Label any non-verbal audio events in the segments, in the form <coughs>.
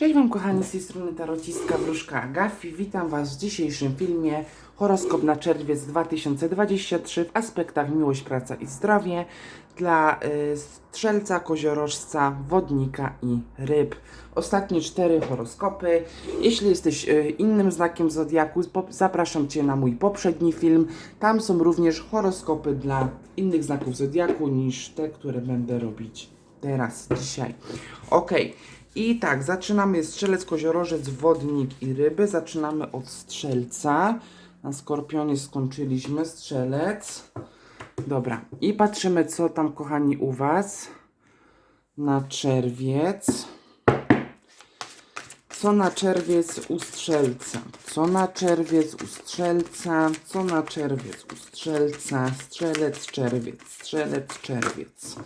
Cześć Wam kochani, z tej strony tarocistka Wróżka Agafi. Witam Was w dzisiejszym filmie Horoskop na czerwiec 2023 w aspektach miłość, praca i zdrowie dla y, strzelca, koziorożca, wodnika i ryb. Ostatnie cztery horoskopy. Jeśli jesteś y, innym znakiem zodiaku, zapraszam Cię na mój poprzedni film. Tam są również horoskopy dla innych znaków zodiaku niż te, które będę robić teraz, dzisiaj. Ok. I tak, zaczynamy strzelec, koziorożec, wodnik i ryby. Zaczynamy od strzelca. Na skorpionie skończyliśmy. Strzelec. Dobra. I patrzymy, co tam, kochani, u Was. Na czerwiec. Co na czerwiec u strzelca? Co na czerwiec u strzelca? Co na czerwiec u strzelca? Strzelec, czerwiec, strzelec, czerwiec.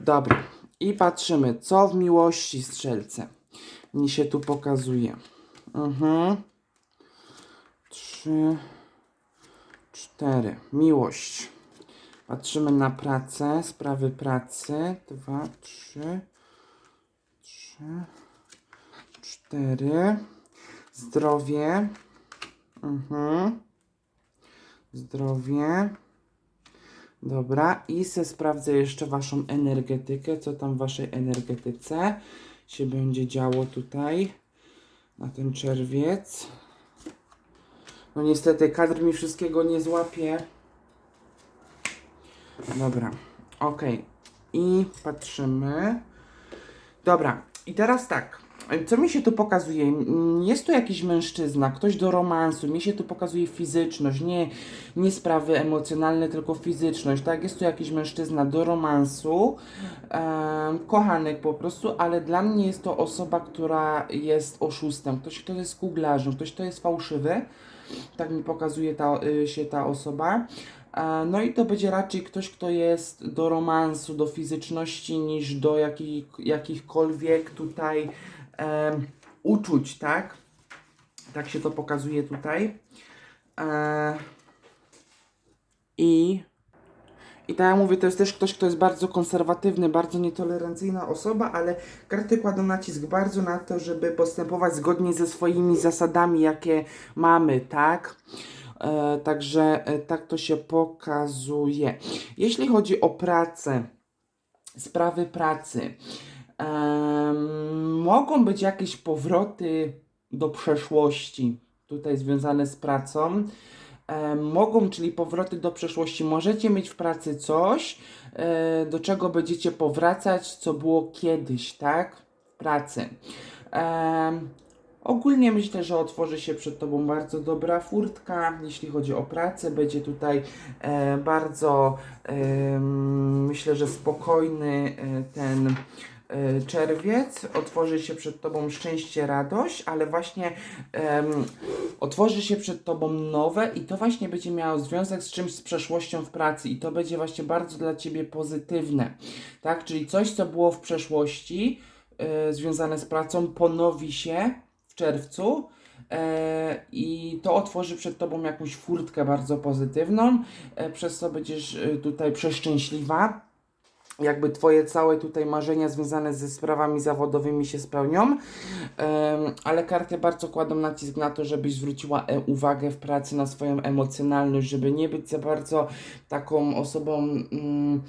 Dobra. I patrzymy, co w miłości strzelce mi się tu pokazuje. Mhm. Trzy, cztery. Miłość. Patrzymy na pracę, sprawy pracy. Dwa, trzy, trzy, cztery. Zdrowie. Mhm. Zdrowie. Dobra, i se sprawdzę jeszcze Waszą energetykę, co tam w Waszej energetyce się będzie działo tutaj na ten czerwiec. No niestety kadr mi wszystkiego nie złapie. Dobra, ok. I patrzymy. Dobra, i teraz tak. Co mi się tu pokazuje? Jest tu jakiś mężczyzna, ktoś do romansu, mi się tu pokazuje fizyczność, nie, nie sprawy emocjonalne, tylko fizyczność, tak? Jest tu jakiś mężczyzna do romansu, em, kochanek po prostu, ale dla mnie jest to osoba, która jest oszustem, ktoś, kto jest kuglarzem, ktoś, kto jest fałszywy, tak mi pokazuje ta, y, się ta osoba. E, No i to będzie raczej ktoś, kto jest do romansu, do fizyczności, niż do jakich, jakichkolwiek tutaj em, uczuć, tak? Tak się to pokazuje tutaj. E, I i tak jak mówię, to jest też ktoś, kto jest bardzo konserwatywny, bardzo nietolerancyjna osoba, ale karty kładą nacisk bardzo na to, żeby postępować zgodnie ze swoimi zasadami, jakie mamy, tak? E, także e, tak to się pokazuje. Jeśli chodzi o pracę, sprawy pracy, em, mogą być jakieś powroty do przeszłości, tutaj związane z pracą e, mogą, czyli powroty do przeszłości. Możecie mieć w pracy coś, e, do czego będziecie powracać, co było kiedyś, tak? W pracy. E, ogólnie myślę, że otworzy się przed Tobą bardzo dobra furtka, jeśli chodzi o pracę. Będzie tutaj e, bardzo, em, myślę, że spokojny e, ten e, czerwiec. Otworzy się przed Tobą szczęście, radość, ale właśnie em, otworzy się przed Tobą nowe i to właśnie będzie miało związek z czymś z przeszłością w pracy i to będzie właśnie bardzo dla Ciebie pozytywne, tak? Czyli coś, co było w przeszłości e, związane z pracą, ponowi się w czerwcu e, i to otworzy przed Tobą jakąś furtkę bardzo pozytywną, e, przez co będziesz e, tutaj przeszczęśliwa jakby twoje całe tutaj marzenia związane ze sprawami zawodowymi się spełnią, Em, ale karty bardzo kładą nacisk na to, żebyś zwróciła e, uwagę w pracy na swoją emocjonalność, żeby nie być za bardzo taką osobą mm,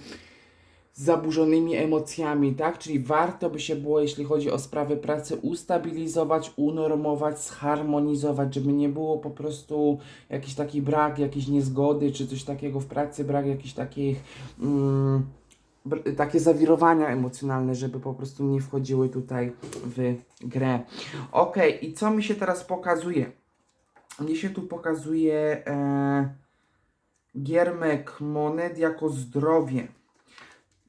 z zaburzonymi emocjami, tak? Czyli warto by się było, jeśli chodzi o sprawy pracy, ustabilizować, unormować, zharmonizować, żeby nie było po prostu jakiś taki brak, jakiejś niezgody, czy coś takiego w pracy, brak jakichś takich... Mm, takie zawirowania emocjonalne, żeby po prostu nie wchodziły tutaj w grę. Ok, i co mi się teraz pokazuje? Mnie się tu pokazuje e, giermek monet jako zdrowie.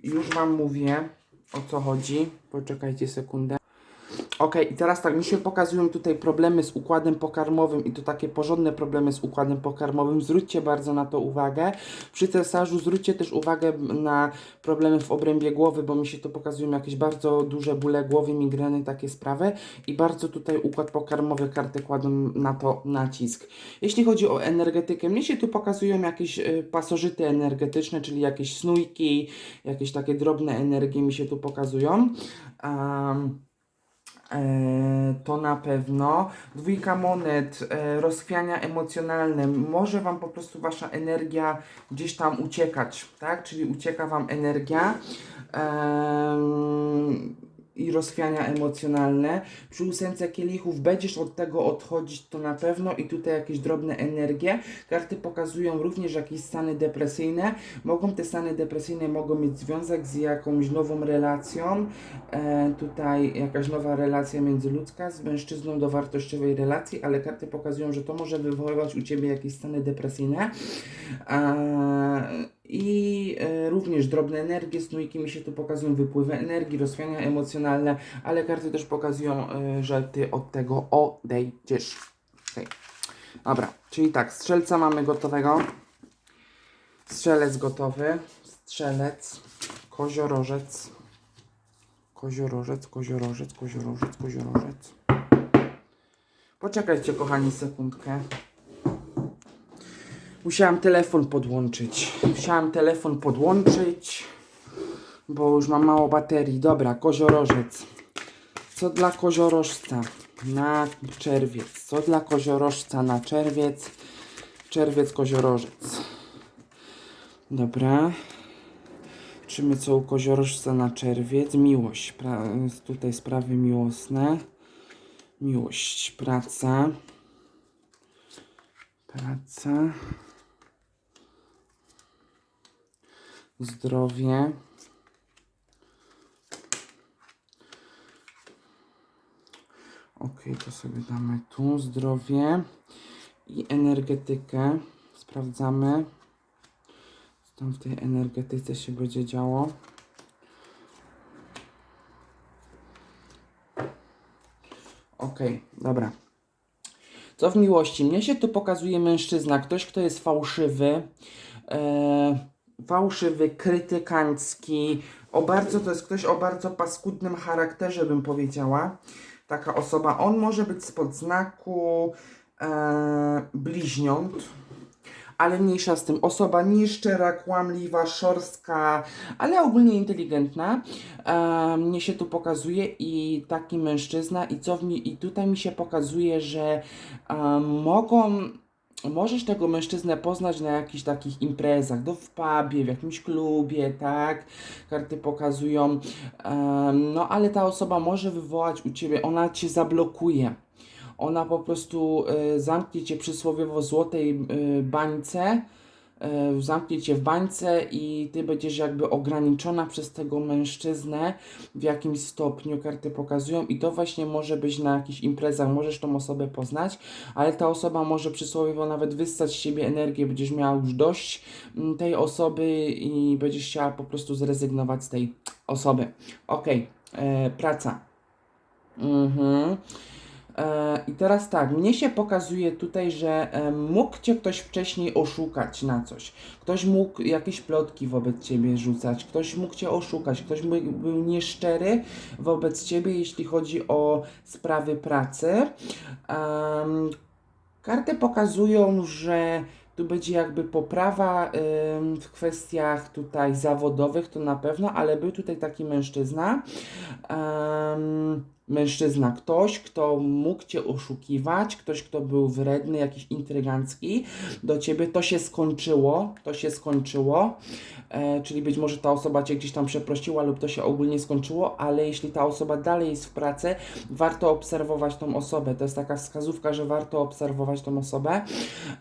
Już Wam mówię o co chodzi. Poczekajcie sekundę. Ok, i teraz tak, mi się pokazują tutaj problemy z układem pokarmowym i to takie porządne problemy z układem pokarmowym. Zwróćcie bardzo na to uwagę. Przy cesarzu zwróćcie też uwagę na problemy w obrębie głowy, bo mi się tu pokazują jakieś bardzo duże bóle głowy, migreny, takie sprawy i bardzo tutaj układ pokarmowy, karty kładą na to nacisk. Jeśli chodzi o energetykę, mnie się tu pokazują jakieś y, pasożyty energetyczne, czyli jakieś snujki, jakieś takie drobne energie mi się tu pokazują. Um, to na pewno. Dwójka monet, e, rozchwiania emocjonalne. Może Wam po prostu Wasza energia gdzieś tam uciekać, tak? Czyli ucieka Wam energia. Em, i rozchwiania emocjonalne. Przy ósemce kielichów będziesz od tego odchodzić, to na pewno i tutaj jakieś drobne energie. Karty pokazują również jakieś stany depresyjne. Mogą te stany depresyjne mogą mieć związek z jakąś nową relacją. E, tutaj jakaś nowa relacja międzyludzka z mężczyzną do wartościowej relacji, ale karty pokazują, że to może wywoływać u Ciebie jakieś stany depresyjne. E, i e, również drobne energie, snujki mi się tu pokazują, wypływy energii, rozchwiania emocjonalne, ale karty też pokazują, e, że Ty od tego odejdziesz. Okay. Dobra, czyli tak, strzelca mamy gotowego. Strzelec gotowy. Strzelec. Koziorożec. Koziorożec, koziorożec, koziorożec, koziorożec. Poczekajcie, kochani, sekundkę. Musiałam telefon podłączyć. Musiałam telefon podłączyć, bo już mam mało baterii. Dobra, koziorożec. Co dla koziorożca na czerwiec? Co dla koziorożca na czerwiec? Czerwiec, koziorożec. Dobra. Czymy co u koziorożca na czerwiec? Miłość. Pra tutaj sprawy miłosne. Miłość, praca. Praca. Zdrowie. Ok, to sobie damy tu zdrowie i energetykę. Sprawdzamy, co tam w tej energetyce się będzie działo. Ok, dobra. Co w miłości? Mnie się tu pokazuje mężczyzna, ktoś, kto jest fałszywy. Eee, fałszywy, krytykancki, o bardzo, to jest ktoś o bardzo paskudnym charakterze, bym powiedziała. Taka osoba, on może być spod znaku e, bliźniąt, ale mniejsza z tym. Osoba nieszczera, kłamliwa, szorstka, ale ogólnie inteligentna. E, mnie się tu pokazuje i taki mężczyzna i co w mi, i tutaj mi się pokazuje, że e, mogą możesz tego mężczyznę poznać na jakichś takich imprezach, no w pubie, w jakimś klubie, tak? Karty pokazują, um, no ale ta osoba może wywołać u ciebie, ona cię zablokuje. Ona po prostu y, zamknie cię przysłowiowo złotej y, bańce, zamknie cię w bańce i ty będziesz jakby ograniczona przez tego mężczyznę w jakimś stopniu, karty pokazują i to właśnie może być na jakichś imprezach, możesz tą osobę poznać, ale ta osoba może przysłowiowo nawet wystać z siebie energię, będziesz miała już dość mm, tej osoby i będziesz chciała po prostu zrezygnować z tej osoby. Ok, e, praca. Mhm. E, I teraz tak, mnie się pokazuje tutaj, że e, mógł cię ktoś wcześniej oszukać na coś. Ktoś mógł jakieś plotki wobec ciebie rzucać, ktoś mógł cię oszukać, ktoś był nieszczery wobec ciebie, jeśli chodzi o sprawy pracy. Um, karty pokazują, że tu będzie jakby poprawa w kwestiach tutaj zawodowych, to na pewno, ale był tutaj taki mężczyzna mężczyzna, ktoś, kto mógł cię oszukiwać, ktoś, kto był wredny, jakiś intrygancki do ciebie, to się skończyło, to się skończyło, e, czyli być może ta osoba cię gdzieś tam przeprosiła lub to się ogólnie skończyło, ale jeśli ta osoba dalej jest w pracy, warto obserwować tą osobę, to jest taka wskazówka, że warto obserwować tą osobę.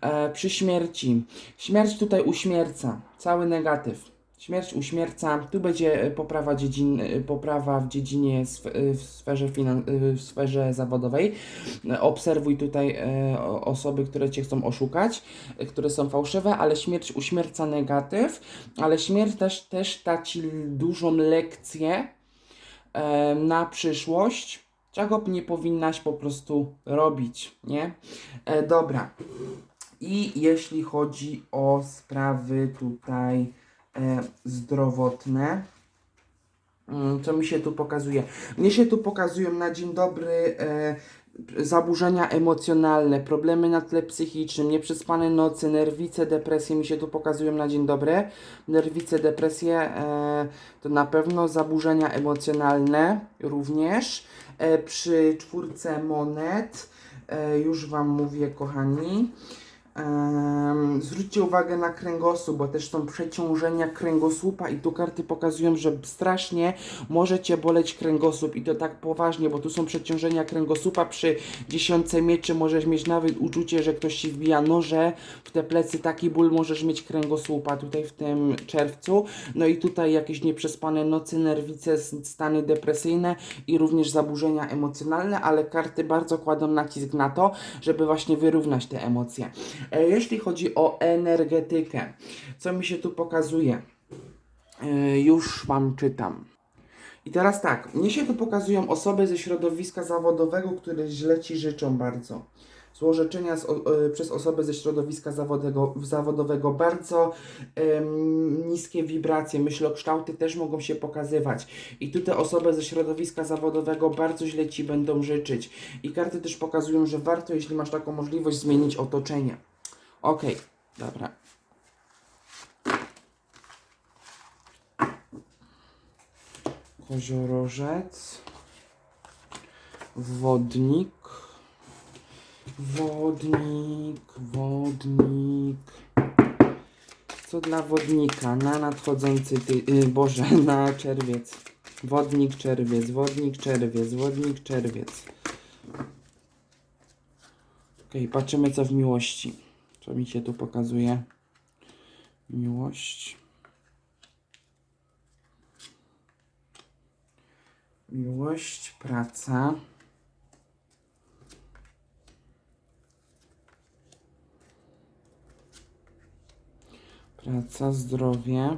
E, przy śmierci, śmierć tutaj uśmierca, cały negatyw Śmierć uśmierca, tu będzie e, poprawa, dziedzin, e, poprawa w dziedzinie e, w sferze, finan, w sferze zawodowej. Obserwuj tutaj osoby, które Cię chcą oszukać, które są fałszywe, ale śmierć uśmierca negatyw, ale śmierć też, też da Ci dużą lekcję na przyszłość, czego nie powinnaś po prostu robić, nie? dobra. I jeśli chodzi o sprawy tutaj zdrowotne. Mm, Co mi się tu pokazuje? Mnie się tu pokazują na dzień dobry e, zaburzenia emocjonalne, problemy na tle psychicznym, nieprzespane nocy, nerwice, depresje mi się tu pokazują na dzień dobry. Nerwice, depresje e, to na pewno zaburzenia emocjonalne również. E, przy czwórce monet e, już Wam mówię, kochani. Zwróćcie uwagę na kręgosłup, bo też są przeciążenia kręgosłupa i tu karty pokazują, że strasznie może Cię boleć kręgosłup i to tak poważnie, bo tu są przeciążenia kręgosłupa. Przy dziesiątce mieczy możesz mieć nawet uczucie, że ktoś Ci wbija noże. W te plecy, taki ból możesz mieć kręgosłupa tutaj w tym czerwcu, no i tutaj jakieś nieprzespane nocy, nerwice, stany depresyjne i również zaburzenia emocjonalne, ale karty bardzo kładą nacisk na to, żeby właśnie wyrównać te emocje. E, Jeśli chodzi o energetykę, co mi się tu pokazuje? E, Już Wam czytam. I teraz tak, mnie się tu pokazują osoby ze środowiska zawodowego, które źle Ci życzą bardzo. Złożeczenia z, e, przez osoby ze środowiska zawodowego, zawodowego bardzo em, niskie wibracje, myślokształty też mogą się pokazywać. I tu te osoby ze środowiska zawodowego bardzo źle Ci będą życzyć. I karty też pokazują, że warto, jeśli masz taką możliwość, zmienić otoczenie. Okej, dobra. Koziorożec. Wodnik. Wodnik, wodnik. Co dla wodnika na nadchodzący ty... y, Boże, <laughs> na czerwiec. Wodnik, czerwiec, wodnik, czerwiec, wodnik, czerwiec. Okej, patrzymy co w miłości. Co mi się tu pokazuje? Miłość. Miłość, praca. Praca, zdrowie.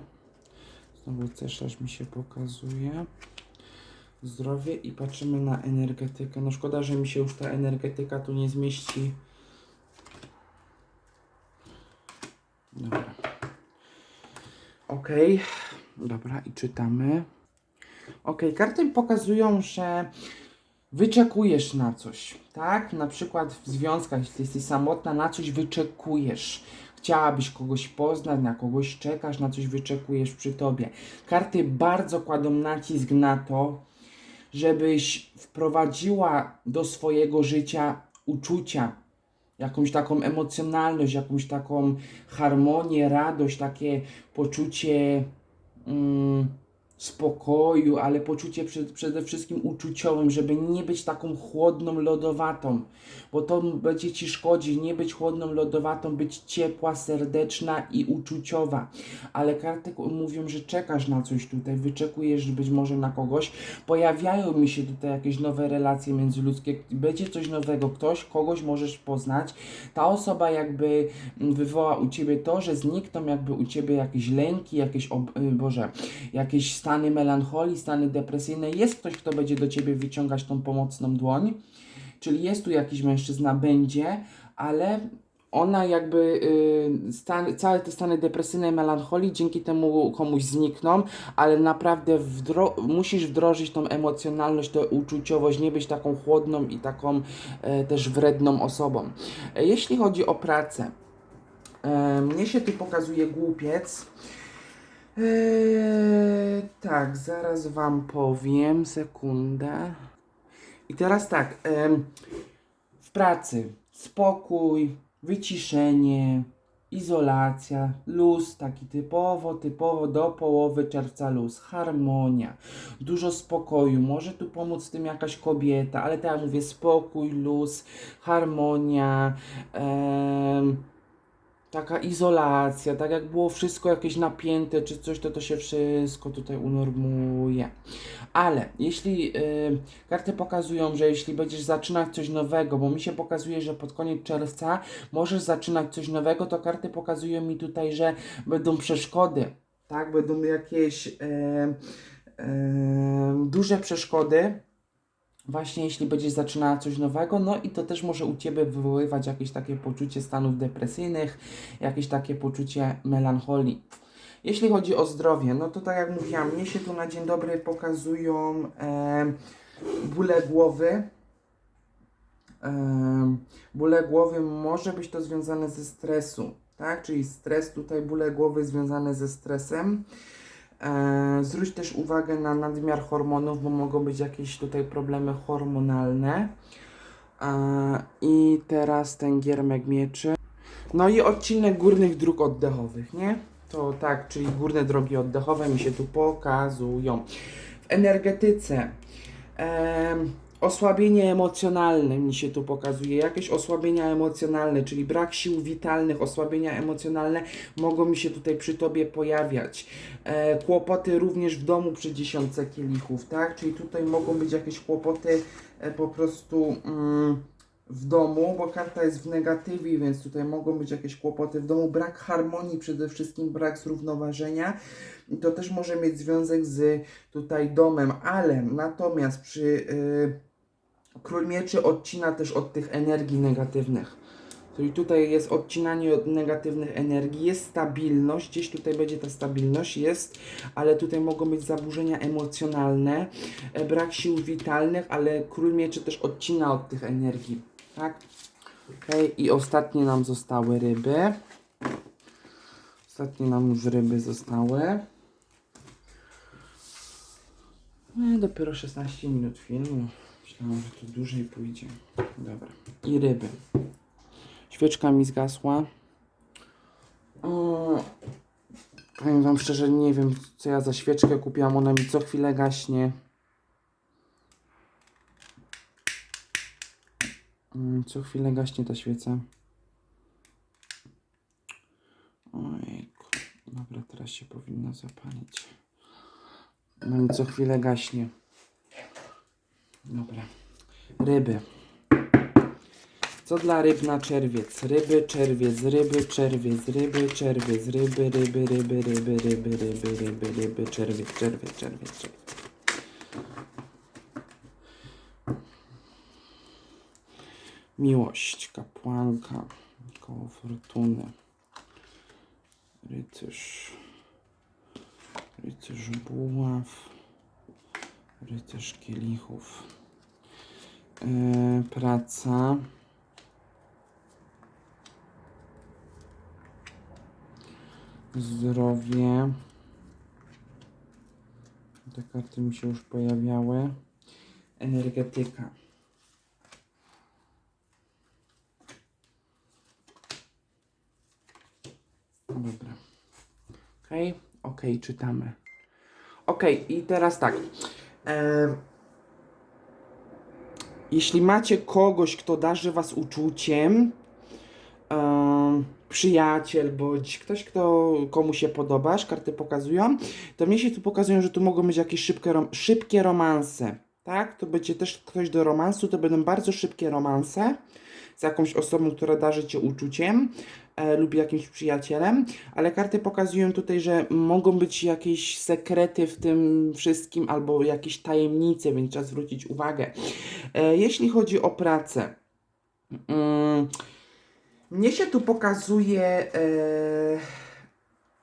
Znowu cesarz mi się pokazuje. Zdrowie i patrzymy na energetykę. No szkoda, że mi się już ta energetyka tu nie zmieści. Dobra. Okej. Dobra, i czytamy. Okej, karty pokazują, że wyczekujesz na coś, tak? Na przykład w związkach, jeśli jesteś samotna, na coś wyczekujesz. Chciałabyś kogoś poznać, na kogoś czekasz, na coś wyczekujesz przy tobie. Karty bardzo kładą nacisk na to, żebyś wprowadziła do swojego życia uczucia, jakąś taką emocjonalność, jakąś taką harmonię, radość, takie poczucie mm, spokoju, ale poczucie przed, przede wszystkim uczuciowym, żeby nie być taką chłodną, lodowatą, bo to będzie ci szkodzić, nie być chłodną, lodowatą, być ciepła, serdeczna i uczuciowa. Ale karty mówią, że czekasz na coś tutaj, wyczekujesz być może na kogoś. Pojawiają mi się tutaj jakieś nowe relacje międzyludzkie, będzie coś nowego, ktoś, kogoś możesz poznać. Ta osoba jakby wywoła u ciebie to, że znikną jakby u ciebie jakieś lęki, jakieś, ob- y, Boże, jakieś stany melancholii, stany depresyjne. Jest ktoś, kto będzie do ciebie wyciągać tą pomocną dłoń, czyli jest tu jakiś mężczyzna, będzie, ale ona jakby, y, stan, całe te stany depresyjne i melancholii dzięki temu komuś znikną, ale naprawdę wdro- musisz wdrożyć tą emocjonalność, tę uczuciowość, nie być taką chłodną i taką e, też wredną osobą. E, jeśli chodzi o pracę, e, mnie się tu pokazuje głupiec. Eee, tak, zaraz wam powiem, sekundę. I teraz tak, w pracy spokój, wyciszenie, izolacja, luz, taki typowo, typowo do połowy czerwca luz, harmonia, dużo spokoju, może tu pomóc tym jakaś kobieta, ale tak jak mówię, spokój, luz, harmonia, taka izolacja, tak jak było wszystko jakieś napięte czy coś, to to się wszystko tutaj unormuje. Ale jeśli y, karty pokazują, że jeśli będziesz zaczynać coś nowego, bo mi się pokazuje, że pod koniec czerwca możesz zaczynać coś nowego, to karty pokazują mi tutaj, że będą przeszkody, tak? Będą jakieś e, e, duże przeszkody. Właśnie jeśli będziesz zaczynała coś nowego, no i to też może u Ciebie wywoływać jakieś takie poczucie stanów depresyjnych, jakieś takie poczucie melancholii. Jeśli chodzi o zdrowie, no to tak jak mówiłam, mnie się tu na dzień dobry pokazują e, bóle głowy. E, bóle głowy może być to związane ze stresu, tak? Czyli stres tutaj, bóle głowy związane ze stresem. E, zwróć też uwagę na nadmiar hormonów, bo mogą być jakieś tutaj problemy hormonalne. E, I teraz ten giermek mieczy. No i odcinek górnych dróg oddechowych, nie? To tak, czyli górne drogi oddechowe mi się tu pokazują. W energetyce em, osłabienie emocjonalne mi się tu pokazuje. Jakieś osłabienia emocjonalne, czyli brak sił witalnych, osłabienia emocjonalne mogą mi się tutaj przy tobie pojawiać. E, kłopoty również w domu przy dziesiątce kielichów, tak? Czyli tutaj mogą być jakieś kłopoty e, po prostu. Mm, w domu, bo karta jest w negatywie, więc tutaj mogą być jakieś kłopoty w domu, brak harmonii, przede wszystkim brak zrównoważenia. To też może mieć związek z tutaj domem, ale natomiast przy yy, Król Mieczy odcina też od tych energii negatywnych. Czyli tutaj jest odcinanie od negatywnych energii, jest stabilność, gdzieś tutaj będzie ta stabilność, jest, ale tutaj mogą być zaburzenia emocjonalne, e, brak sił witalnych, ale Król Mieczy też odcina od tych energii, tak? Okej, i ostatnie nam zostały ryby. Ostatnie nam już ryby zostały. No, dopiero 16 minut filmu. Myślałam, że dłużej pójdzie. Dobra. I ryby. Świeczka mi zgasła. O, powiem wam szczerze, nie wiem co ja za świeczkę kupiłam. Ona mi co chwilę gaśnie. Mm, Co chwilę gaśnie ta świeca. Ojejku. Dobra, teraz się powinna zapalić. No mi co chwilę gaśnie. Dobra. Ryby. Co dla ryb na czerwiec? Ryby, czerwiec, ryby, czerwiec, ryby, czerwiec, ryby, ryby, ryby, ryby, ryby, ryby, ryby, ryby, czerwiec, czerwiec, czerwiec, czerwiec. Miłość, kapłanka, koło fortuny, rycerz, rycerz buław, rycerz kielichów, yy, praca, zdrowie, te karty mi się już pojawiały, energetyka. Dobra. Okej, okej, czytamy. Okej, i teraz tak. Em, jeśli macie kogoś, kto darzy was uczuciem, em, przyjaciel bądź ktoś, kto komu się podobasz, karty pokazują, to mnie się tu pokazują, że tu mogą być jakieś szybkie, rom- szybkie romanse. Tak? To będzie też ktoś do romansu, to będą bardzo szybkie romanse z jakąś osobą, która darzy cię uczuciem e, lub jakimś przyjacielem, ale karty pokazują tutaj, że mogą być jakieś sekrety w tym wszystkim albo jakieś tajemnice, więc trzeba zwrócić uwagę. E, jeśli chodzi o pracę, mm, mnie się tu pokazuje, e,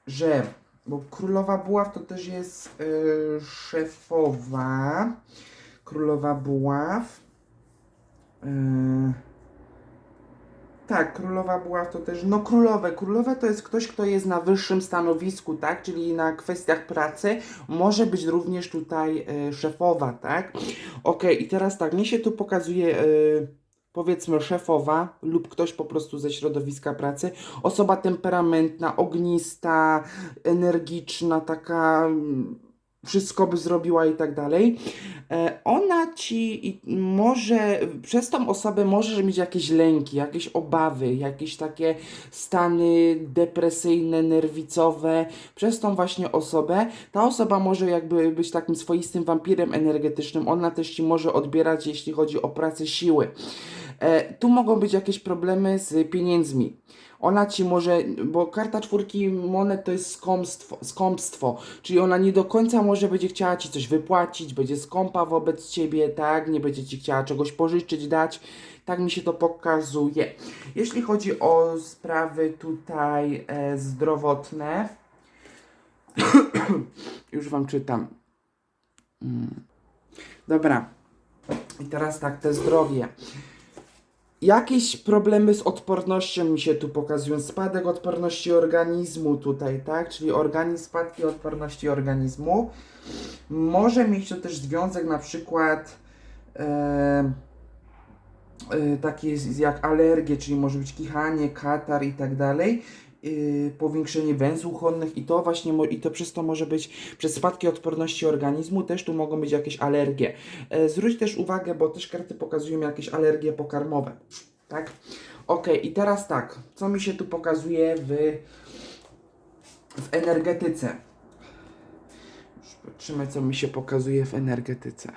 że bo królowa buław to też jest e, szefowa. Królowa buław. E, tak, królowa buław to też, no królowe, królowe to jest ktoś, kto jest na wyższym stanowisku, tak, czyli na kwestiach pracy, może być również tutaj e, szefowa, tak. Okej, i teraz tak, mnie się tu pokazuje, e, powiedzmy szefowa lub ktoś po prostu ze środowiska pracy, osoba temperamentna, ognista, energiczna, taka... wszystko by zrobiła i tak dalej. E, ona ci może, przez tą osobę możesz mieć jakieś lęki, jakieś obawy, jakieś takie stany depresyjne, nerwicowe. Przez tą właśnie osobę, ta osoba może jakby być takim swoistym wampirem energetycznym. Ona też ci może odbierać, jeśli chodzi o pracę siły. E, tu mogą być jakieś problemy z pieniędzmi. Ona ci może, bo karta czwórki monet to jest skąpstwo, skąpstwo, czyli ona nie do końca może będzie chciała ci coś wypłacić, będzie skąpa wobec ciebie, tak, nie będzie ci chciała czegoś pożyczyć, dać, tak mi się to pokazuje. Jeśli chodzi o sprawy tutaj e, zdrowotne, <coughs> Już wam czytam. Mm. Dobra. I teraz tak, te zdrowie. Jakieś problemy z odpornością mi się tu pokazują. Spadek odporności organizmu tutaj, tak? Czyli organizm, spadki odporności organizmu. Może mieć to też związek na przykład e, e, takie jak alergie, czyli może być kichanie, katar i tak dalej. Yy, powiększenie węzłów chłonnych i to właśnie i to przez to może być przez spadki odporności organizmu też tu mogą być jakieś alergie. E, zwróć też uwagę, bo też karty pokazują jakieś alergie pokarmowe. Tak? Ok, i teraz tak, co mi się tu pokazuje w, w energetyce? Już patrzymy, co mi się pokazuje w energetyce.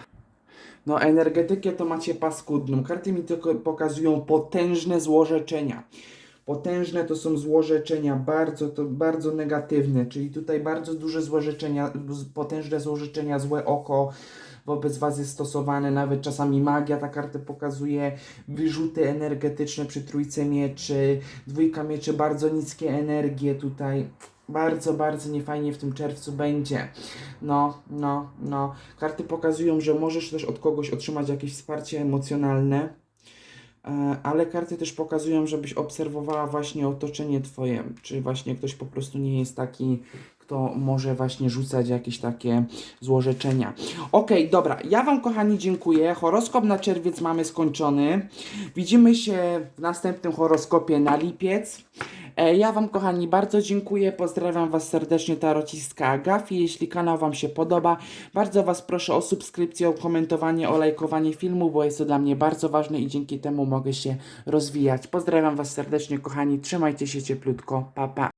No, energetykę to macie paskudną. Karty mi tylko pokazują potężne złorzeczenia. Potężne to są złorzeczenia, bardzo, to bardzo negatywne, czyli tutaj bardzo duże złorzeczenia, potężne złorzeczenia, złe oko wobec Was jest stosowane, nawet czasami magia ta karta pokazuje, wyrzuty energetyczne przy trójce mieczy, dwójka mieczy, bardzo niskie energie tutaj, bardzo, bardzo niefajnie w tym czerwcu będzie. No, no, no. Karty pokazują, że możesz też od kogoś otrzymać jakieś wsparcie emocjonalne. E, Ale karty też pokazują, żebyś obserwowała właśnie otoczenie twoje, czy właśnie ktoś po prostu nie jest taki, kto może właśnie rzucać jakieś takie złorzeczenia. Okej, dobra, ja wam kochani dziękuję. Horoskop na czerwiec mamy skończony. Widzimy się w następnym horoskopie na lipiec. E, Ja Wam, kochani, bardzo dziękuję. Pozdrawiam Was serdecznie, tarocistka Agafi. Jeśli kanał Wam się podoba, bardzo Was proszę o subskrypcję, o komentowanie, o lajkowanie filmu, bo jest to dla mnie bardzo ważne i dzięki temu mogę się rozwijać. Pozdrawiam Was serdecznie, kochani. Trzymajcie się cieplutko. Pa, pa.